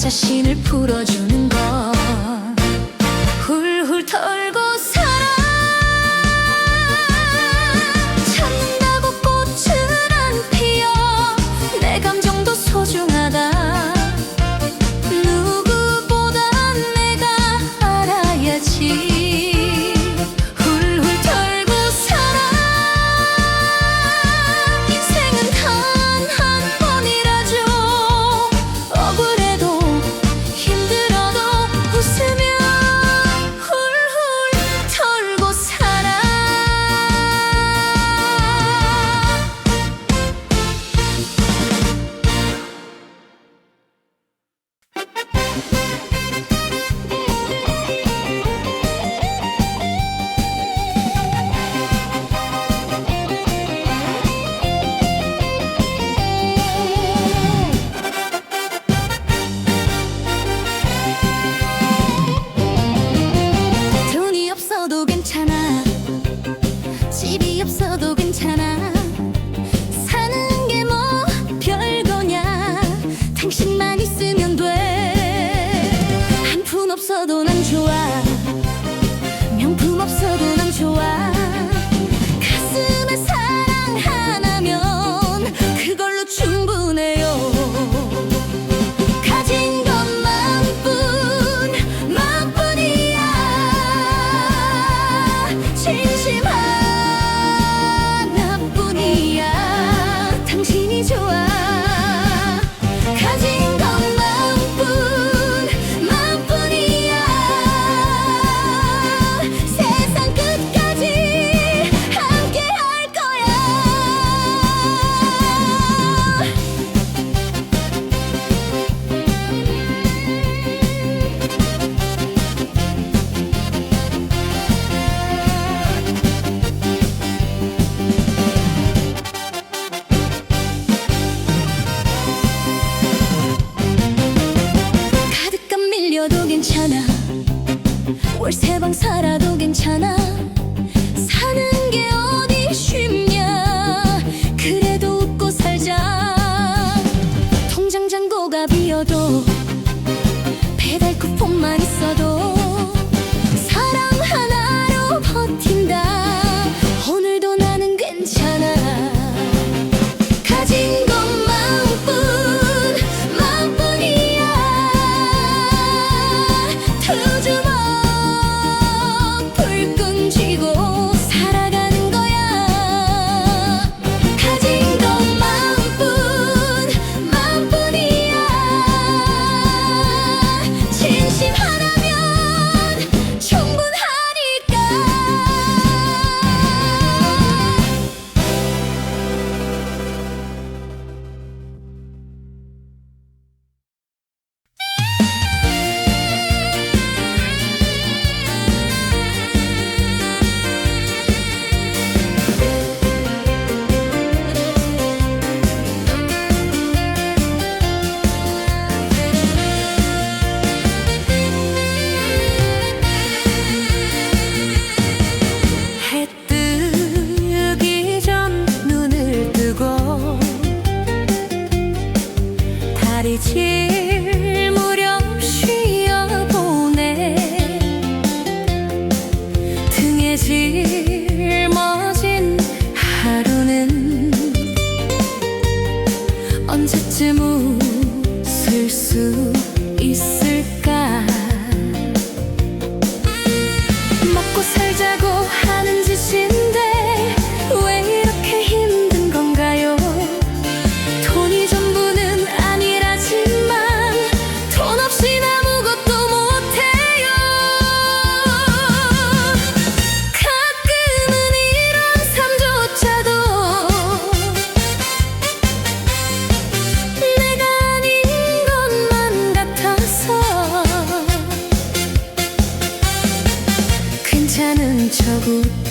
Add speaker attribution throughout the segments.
Speaker 1: 자신을 풀어주는 것. 훌훌 털고 fear. good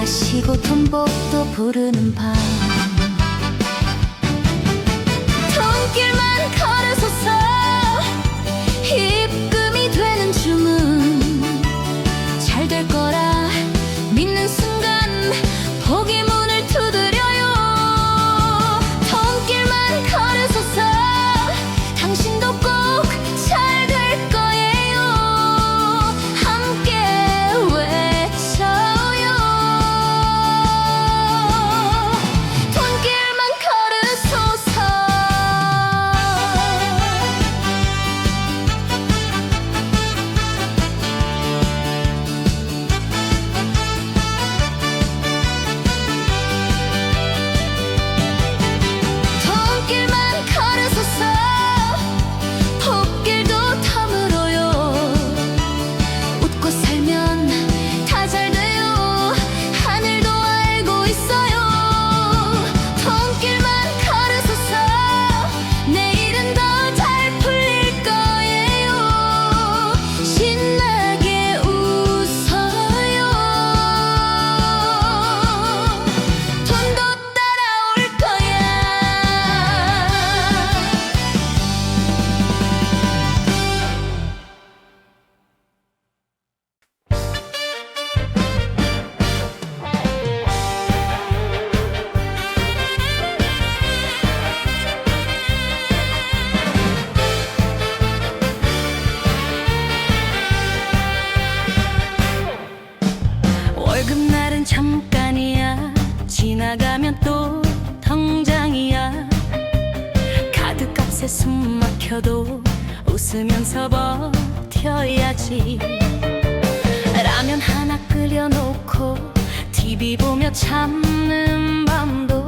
Speaker 1: 마시고 통복도 부르는 밤. 손길만 걸 월급날은 잠깐이야. 지나가면 또 통장이야. 카드값에 숨 막혀도 웃으면서 버텨야지. 라면 하나 끓여놓고 TV 보며 참는 밤도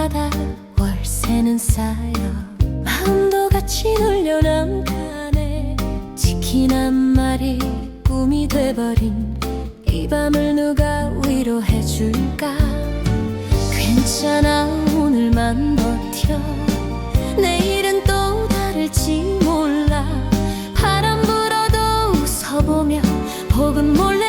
Speaker 1: 하다 월세는 쌓여 마음도 같이 흘려 남 간에 치킨 한 마리 꿈이 돼버린 이 밤을 누가 위로해줄까? 괜찮아 오늘만 버텨. 내일은 또 다를지 몰라. 바람 불어도 웃어보며 혹은 몰라.